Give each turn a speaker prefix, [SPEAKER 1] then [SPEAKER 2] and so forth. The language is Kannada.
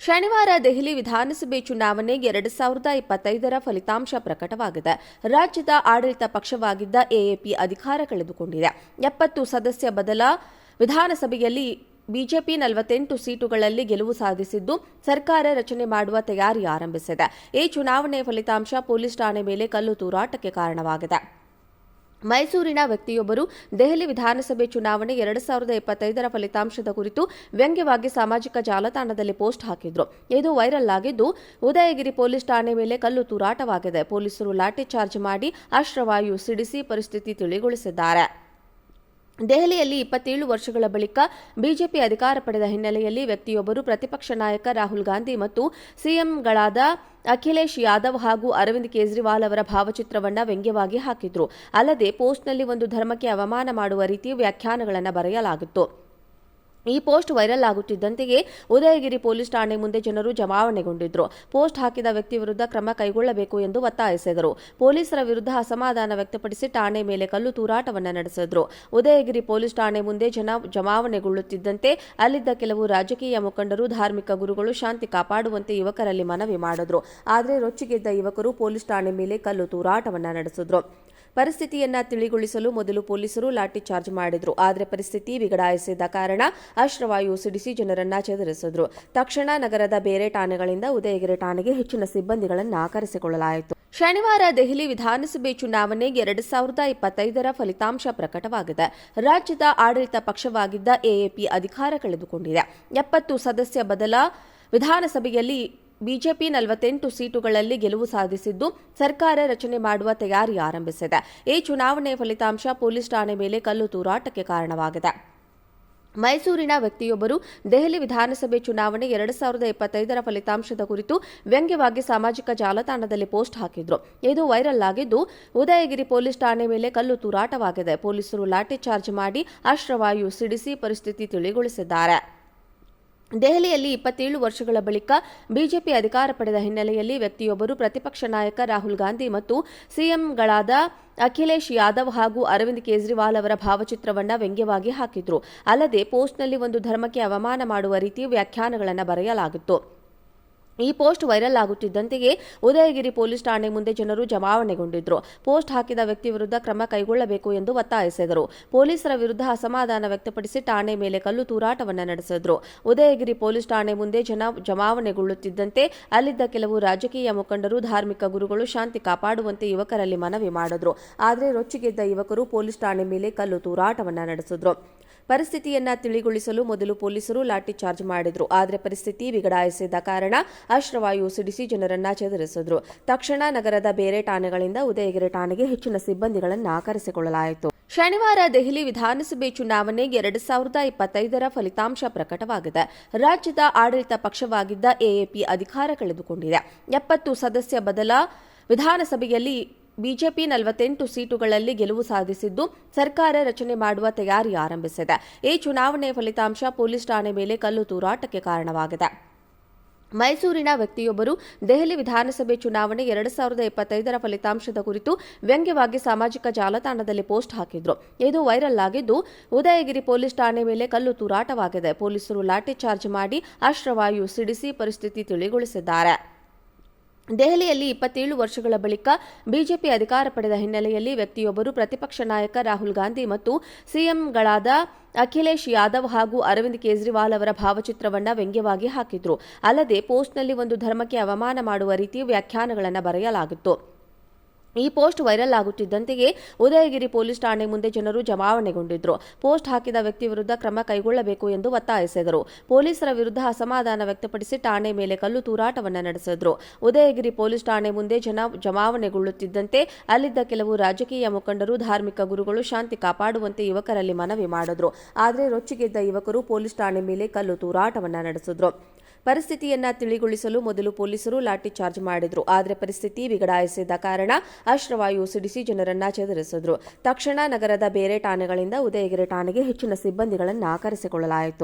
[SPEAKER 1] ಶನಿವಾರ ದೆಹಲಿ ವಿಧಾನಸಭೆ ಚುನಾವಣೆ ಎರಡು ಸಾವಿರದ ಇಪ್ಪತ್ತೈದರ ಫಲಿತಾಂಶ ಪ್ರಕಟವಾಗಿದೆ. ರಾಜ್ಯದ ಆಡಳಿತ ಪಕ್ಷವಾಗಿದ್ದ ಎಎಪಿ ಅಧಿಕಾರ ಕಳೆದುಕೊಂಡಿದೆ. ಎಪ್ಪತ್ತು ಸದಸ್ಯ ಬದಲ ವಿಧಾನಸಭೆಯಲ್ಲಿ ಬಿಜೆಪಿ ನಲವತ್ತೆಂಟು ಸೀಟುಗಳಲ್ಲಿ ಗೆಲುವು ಸಾಧಿಸಿದ್ದು, ಸರ್ಕಾರ ರಚನೆ ಮಾಡುವ ತಯಾರಿ ಆರಂಭಿಸಿದೆ. ಈ ಚುನಾವಣೆ ಫಲಿತಾಂಶ ಪೊಲೀಸ್ ಠಾಣೆ ಮೇಲೆ ಕಲ್ಲು ತೂರಾಟಕ್ಕೆ ಕಾರಣವಾಗಿದೆ. ಮೈಸೂರಿನ ವ್ಯಕ್ತಿಯೊಬ್ಬರು ದೆಹಲಿ ವಿಧಾನಸಭೆ ಚುನಾವಣೆ ಎರಡು ಸಾವಿರದ ಇಪ್ಪತ್ತೈದರ ಫಲಿತಾಂಶದ ಕುರಿತು ವ್ಯಂಗ್ಯವಾಗಿ ಸಾಮಾಜಿಕ ಜಾಲತಾಣದಲ್ಲಿ ಪೋಸ್ಟ್ ಹಾಕಿದ್ರು. ಇದು ವೈರಲ್ ಆಗಿದ್ದು, ಉದಯಗಿರಿ ಪೊಲೀಸ್ ಠಾಣೆ ಮೇಲೆ ಕಲ್ಲು ತೂರಾಟವಾಗಿದೆ. ಪೊಲೀಸರು ಲಾಠಿ ಚಾರ್ಜ್ ಮಾಡಿ ಅಶ್ರವಾಯು ಸಿಡಿಸಿ ಪರಿಸ್ಥಿತಿ ತಿಳಿಗೊಳಿಸಿದ್ದಾರೆ. ದೆಹಲಿಯಲ್ಲಿ ಇಪ್ಪತ್ತೇಳು ವರ್ಷಗಳ ಬಳಿಕ ಬಿಜೆಪಿ ಅಧಿಕಾರ ಪಡೆದ ಹಿನ್ನೆಲೆಯಲ್ಲಿ ವ್ಯಕ್ತಿಯೊಬ್ಬರು ಪ್ರತಿಪಕ್ಷ ನಾಯಕ ರಾಹುಲ್ ಗಾಂಧಿ ಮತ್ತು ಸಿಎಂಗಳಾದ ಅಖಿಲೇಶ್ ಯಾದವ್ ಹಾಗೂ ಅರವಿಂದ್ ಕೇಜ್ರಿವಾಲ್ ಅವರ ಭಾವಚಿತ್ರವನ್ನು ವ್ಯಂಗ್ಯವಾಗಿ ಹಾಕಿದ್ರು. ಅಲ್ಲದೆ ಪೋಸ್ಟ್ನಲ್ಲಿ ಒಂದು ಧರ್ಮಕ್ಕೆ ಅವಮಾನ ಮಾಡುವ ರೀತಿ ವ್ಯಾಖ್ಯಾನಗಳನ್ನು ಬರೆಯಲಾಗಿತ್ತು. ಈ ಪೋಸ್ಟ್ ವೈರಲ್ ಆಗುತ್ತಿದ್ದಂತೆಯೇ ಉದಯಗಿರಿ ಪೊಲೀಸ್ ಠಾಣೆ ಮುಂದೆ ಜನರು ಜಮಾವಣೆಗೊಂಡಿದ್ರು. ಪೋಸ್ಟ್ ಹಾಕಿದ ವ್ಯಕ್ತಿ ವಿರುದ್ಧ ಕ್ರಮ ಕೈಗೊಳ್ಳಬೇಕು ಎಂದು ಒತ್ತಾಯಿಸಿದರು. ಪೊಲೀಸರ ವಿರುದ್ಧ ಅಸಮಾಧಾನ ವ್ಯಕ್ತಪಡಿಸಿ ಠಾಣೆ ಮೇಲೆ ಕಲ್ಲು ತೂರಾಟವನ್ನು ನಡೆಸಿದ್ರು. ಉದಯಗಿರಿ ಪೊಲೀಸ್ ಠಾಣೆ ಮುಂದೆ ಜನ ಜಮಾವಣೆಗೊಳ್ಳುತ್ತಿದ್ದಂತೆ ಅಲ್ಲಿದ್ದ ಕೆಲವು ರಾಜಕೀಯ ಮುಖಂಡರು, ಧಾರ್ಮಿಕ ಗುರುಗಳು ಶಾಂತಿ ಕಾಪಾಡುವಂತೆ ಯುವಕರಲ್ಲಿ ಮನವಿ ಮಾಡಿದರು. ಆದರೆ ರೊಚ್ಚಿಗೆದ್ದ ಯುವಕರು ಪೊಲೀಸ್ ಠಾಣೆ ಮೇಲೆ ಕಲ್ಲು ತೂರಾಟವನ್ನು ನಡೆಸಿದ್ರು. ಪರಿಸ್ಥಿತಿಯನ್ನ ತಿಳಿಗೊಳಿಸಲು ಮೊದಲು ಪೊಲೀಸರು ಲಾಠಿ ಚಾರ್ಜ್ ಮಾಡಿದ್ರು. ಆದರೆ ಪರಿಸ್ಥಿತಿ ಬಿಗಡಾಯಿಸಿದ ಕಾರಣ ಅಶ್ರವಾಯು ಸಿಡಿಸಿ ಜನರನ್ನ ಚದುರಿಸಿದ್ರು. ತಕ್ಷಣ ನಗರದ ಬೇರೆ ಠಾಣೆಗಳಿಂದ ಉದಯಗಿರಿ ಠಾಣೆಗೆ ಹೆಚ್ಚಿನ ಸಿಬ್ಬಂದಿಗಳನ್ನು ಕರೆಸಿಕೊಳ್ಳಲಾಯಿತು ಶನಿವಾರ ದೆಹಲಿ ವಿಧಾನಸಭೆ ಚುನಾವಣೆ ಎರಡು ಸಾವಿರದ ಇಪ್ಪತ್ತೈದರ ಫಲಿತಾಂಶ ಪ್ರಕಟವಾಗಿದೆ. ರಾಜ್ಯದ ಆಡಳಿತ ಪಕ್ಷವಾಗಿದ್ದ ಎಎಪಿ ಅಧಿಕಾರ ಕಳೆದುಕೊಂಡಿದೆ. ಎಪ್ಪತ್ತು ಸದಸ್ಯ ಬದಲ ವಿಧಾನಸಭೆಯಲ್ಲಿ ಬಿಜೆಪಿ ನಲವತ್ತೆಂಟು ಸೀಟುಗಳಲ್ಲಿ ಗೆಲುವು ಸಾಧಿಸಿದ್ದು ಸರ್ಕಾರ ರಚನೆ ಮಾಡುವ ತಯಾರಿ ಆರಂಭಿಸಿದೆ. ಈ ಚುನಾವಣೆ ಫಲಿತಾಂಶ ಪೊಲೀಸ್ ಠಾಣೆ ಮೇಲೆ ಕಲ್ಲು ತೂರಾಟಕ್ಕೆ ಕಾರಣವಾಗಿದೆ. ಮೈಸೂರಿನ ವ್ಯಕ್ತಿಯೊಬ್ಬರು ದೆಹಲಿ ವಿಧಾನಸಭೆ ಚುನಾವಣೆ ಎರಡು ಸಾವಿರದ ಇಪ್ಪತ್ತೈದರ ಫಲಿತಾಂಶದ ಕುರಿತು ವ್ಯಂಗ್ಯವಾಗಿ ಸಾಮಾಜಿಕ ಜಾಲತಾಣದಲ್ಲಿ ಪೋಸ್ಟ್ ಹಾಕಿದ್ರು. ಇದು ವೈರಲ್ ಆಗಿದ್ದು, ಉದಯಗಿರಿ ಪೊಲೀಸ್ ಠಾಣೆ ಮೇಲೆ ಕಲ್ಲು ತೂರಾಟವಾಗಿದೆ. ಪೊಲೀಸರು ಲಾಠಿ ಚಾರ್ಜ್ ಮಾಡಿ ಅಶ್ರವಾಯು ಸಿಡಿಸಿ ಪರಿಸ್ಥಿತಿ ತಿಳಿಗೊಳಿಸಿದ್ದಾರೆ. ದೆಹಲಿಯಲ್ಲಿ ಇಪ್ಪತ್ತೇಳು ವರ್ಷಗಳ ಬಳಿಕ ಬಿಜೆಪಿ ಅಧಿಕಾರ ಪಡೆದ ಹಿನ್ನೆಲೆಯಲ್ಲಿ ವ್ಯಕ್ತಿಯೊಬ್ಬರು ಪ್ರತಿಪಕ್ಷ ನಾಯಕ ರಾಹುಲ್ ಗಾಂಧಿ ಮತ್ತು ಸಿಎಂಗಳಾದ ಅಖಿಲೇಶ್ ಯಾದವ್ ಹಾಗೂ ಅರವಿಂದ್ ಕೇಜ್ರಿವಾಲ್ ಅವರ ಭಾವಚಿತ್ರವನ್ನು ವ್ಯಂಗ್ಯವಾಗಿ ಹಾಕಿದ್ರು. ಅಲ್ಲದೆ ಪೋಸ್ಟ್ನಲ್ಲಿ ಒಂದು ಧರ್ಮಕ್ಕೆ ಅವಮಾನ ಮಾಡುವ ರೀತಿ ವ್ಯಾಖ್ಯಾನಗಳನ್ನು ಬರೆಯಲಾಗಿತ್ತು. ಈ ಪೋಸ್ಟ್ ವೈರಲ್ ಆಗುತ್ತಿದ್ದಂತೆಯೇ ಉದಯಗಿರಿ ಪೊಲೀಸ್ ಠಾಣೆ ಮುಂದೆ ಜನರು ಜಮಾವಣೆಗೊಂಡಿದ್ದರು ಪೋಸ್ಟ್ ಹಾಕಿದ ವ್ಯಕ್ತಿ ವಿರುದ್ಧ ಕ್ರಮ ಕೈಗೊಳ್ಳಬೇಕು ಎಂದು ಒತ್ತಾಯಿಸಿದರು. ಪೊಲೀಸರ ವಿರುದ್ಧ ಅಸಮಾಧಾನ ವ್ಯಕ್ತಪಡಿಸಿ ಠಾಣೆ ಮೇಲೆ ಕಲ್ಲು ತೂರಾಟವನ್ನು ನಡೆಸಿದ್ರು. ಉದಯಗಿರಿ ಪೊಲೀಸ್ ಠಾಣೆ ಮುಂದೆ ಜನ ಜಮಾವಣೆಗೊಳ್ಳುತ್ತಿದ್ದಂತೆ ಅಲ್ಲಿದ್ದ ಕೆಲವು ರಾಜಕೀಯ ಮುಖಂಡರು, ಧಾರ್ಮಿಕ ಗುರುಗಳು ಶಾಂತಿ ಕಾಪಾಡುವಂತೆ ಯುವಕರಲ್ಲಿ ಮನವಿ ಮಾಡಿದರು. ಆದರೆ ರೊಚ್ಚಿಗೆದ್ದ ಯುವಕರು ಪೊಲೀಸ್ ಠಾಣೆ ಮೇಲೆ ಕಲ್ಲು ತೂರಾಟವನ್ನು ನಡೆಸಿದ್ರು. ಪರಿಸ್ಥಿತಿಯನ್ನ ತಿಳಿಗೊಳಿಸಲು ಮೊದಲು ಪೊಲೀಸರು ಲಾಠಿ ಚಾರ್ಜ್ ಮಾಡಿದ್ರು. ಆದರೆ ಪರಿಸ್ಥಿತಿ ಬಿಗಡಾಯಿಸಿದ ಕಾರಣ ಅಶ್ರವಾಯು ಸಿಡಿಸಿ ಜನರನ್ನ ಚದುರಿಸಿದ್ರು. ತಕ್ಷಣ ನಗರದ ಬೇರೆ ಠಾಣೆಗಳಿಂದ ಉದಯಗಿರಿ ಠಾಣೆಗೆ ಹೆಚ್ಚಿನ ಸಿಬ್ಬಂದಿಗಳನ್ನು ಕರೆಸಿಕೊಳ್ಳಲಾಯಿತು ಶನಿವಾರ ದೆಹಲಿ ವಿಧಾನಸಭೆ ಚುನಾವಣೆ ಎರಡು ಸಾವಿರದ ಇಪ್ಪತ್ತೈದರ ಫಲಿತಾಂಶ ಪ್ರಕಟವಾಗಿದೆ. ರಾಜ್ಯದ ಆಡಳಿತ ಪಕ್ಷವಾಗಿದ್ದ ಎಎಪಿ ಅಧಿಕಾರ ಕಳೆದುಕೊಂಡಿದೆ. ಎಪ್ಪತ್ತು ಸದಸ್ಯ ಬದಲ ವಿಧಾನಸಭೆಯಲ್ಲಿ ಬಿಜೆಪಿ ನಲವತ್ತೆಂಟು ಸೀಟುಗಳಲ್ಲಿ ಗೆಲುವು ಸಾಧಿಸಿದ್ದು ಸರ್ಕಾರ ರಚನೆ ಮಾಡುವ ತಯಾರಿ ಆರಂಭಿಸಿದೆ. ಈ ಚುನಾವಣೆ ಫಲಿತಾಂಶ ಪೊಲೀಸ್ ಠಾಣೆ ಮೇಲೆ ಕಲ್ಲು ತೂರಾಟಕ್ಕೆ ಕಾರಣವಾಗಿದೆ. ಮೈಸೂರಿನ ವ್ಯಕ್ತಿಯೊಬ್ಬರು ದೆಹಲಿ ವಿಧಾನಸಭೆ ಚುನಾವಣೆ ಎರಡು ಸಾವಿರದ ಇಪ್ಪತ್ತೈದರ ಫಲಿತಾಂಶದ ಕುರಿತು ವ್ಯಂಗ್ಯವಾಗಿ ಸಾಮಾಜಿಕ ಜಾಲತಾಣದಲ್ಲಿ ಪೋಸ್ಟ್ ಹಾಕಿದ್ರು. ಇದು ವೈರಲ್ ಆಗಿದ್ದು, ಉದಯಗಿರಿ ಪೊಲೀಸ್ ಠಾಣೆ ಮೇಲೆ ಕಲ್ಲು ತೂರಾಟವಾಗಿದೆ. ಪೊಲೀಸರು ಲಾಠಿ ಚಾರ್ಜ್ ಮಾಡಿ ಅಶ್ರವಾಯು ಸಿಡಿಸಿ ಪರಿಸ್ಥಿತಿ ತಿಳಿಗೊಳಿಸಿದ್ದಾರೆ. ದೆಹಲಿಯಲ್ಲಿ ಇಪ್ಪತ್ತೇಳು ವರ್ಷಗಳ ಬಳಿಕ ಬಿಜೆಪಿ ಅಧಿಕಾರ ಪಡೆದ ಹಿನ್ನೆಲೆಯಲ್ಲಿ ವ್ಯಕ್ತಿಯೊಬ್ಬರು ಪ್ರತಿಪಕ್ಷ ನಾಯಕ ರಾಹುಲ್ ಗಾಂಧಿ ಮತ್ತು ಸಿಎಂಗಳಾದ ಅಖಿಲೇಶ್ ಯಾದವ್ ಹಾಗೂ ಅರವಿಂದ್ ಕೇಜ್ರಿವಾಲ್ ಅವರ ಭಾವಚಿತ್ರವನ್ನು ವ್ಯಂಗ್ಯವಾಗಿ ಹಾಕಿದ್ರು. ಅಲ್ಲದೆ ಪೋಸ್ಟ್ನಲ್ಲಿ ಒಂದು ಧರ್ಮಕ್ಕೆ ಅವಮಾನ ಮಾಡುವ ರೀತಿ ವ್ಯಾಖ್ಯಾನಗಳನ್ನು ಬರೆಯಲಾಗಿತ್ತು. ಈ ಪೋಸ್ಟ್ ವೈರಲ್ ಆಗುತ್ತಿದ್ದಂತೆಯೇ ಉದಯಗಿರಿ ಪೊಲೀಸ್ ಠಾಣೆ ಮುಂದೆ ಜನರು ಜಮಾವಣೆಗೊಂಡಿದ್ರು. ಪೋಸ್ಟ್ ಹಾಕಿದ ವ್ಯಕ್ತಿ ವಿರುದ್ಧ ಕ್ರಮ ಕೈಗೊಳ್ಳಬೇಕು ಎಂದು ಒತ್ತಾಯಿಸಿದರು. ಪೊಲೀಸರ ವಿರುದ್ಧ ಅಸಮಾಧಾನ ವ್ಯಕ್ತಪಡಿಸಿ ಠಾಣೆ ಮೇಲೆ ಕಲ್ಲು ತೂರಾಟವನ್ನು ನಡೆಸಿದ್ರು. ಉದಯಗಿರಿ ಪೊಲೀಸ್ ಠಾಣೆ ಮುಂದೆ ಜನ ಜಮಾವಣೆಗೊಳ್ಳುತ್ತಿದ್ದಂತೆ ಅಲ್ಲಿದ್ದ ಕೆಲವು ರಾಜಕೀಯ ಮುಖಂಡರು, ಧಾರ್ಮಿಕ ಗುರುಗಳು ಶಾಂತಿ ಕಾಪಾಡುವಂತೆ ಯುವಕರಲ್ಲಿ ಮನವಿ ಮಾಡಿದರು. ಆದರೆ ರೊಚ್ಚಿಗೆದ್ದ ಯುವಕರು ಪೊಲೀಸ್ ಠಾಣೆ ಮೇಲೆ ಕಲ್ಲು ತೂರಾಟವನ್ನು ನಡೆಸಿದ್ರು. ಪರಿಸ್ಥಿತಿಯನ್ನ ತಿಳಿಗೊಳಿಸಲು ಮೊದಲು ಪೊಲೀಸರು ಲಾಠಿ ಚಾರ್ಜ್ ಮಾಡಿದ್ರು. ಆದರೆ ಪರಿಸ್ಥಿತಿ ಬಿಗಡಾಯಿಸಿದ ಕಾರಣ ಅಶ್ರವಾಯು ಸಿಡಿಸಿ ಜನರನ್ನ ಚದುರಿಸಿದ್ರು. ತಕ್ಷಣ ನಗರದ ಬೇರೆ ಠಾಣೆಗಳಿಂದ ಉದಯಗಿರಿ ಠಾಣೆಗೆ ಹೆಚ್ಚಿನ ಸಿಬ್ಬಂದಿಗಳನ್ನು ಕರೆಸಿಕೊಳ್ಳಲಾಯಿತು.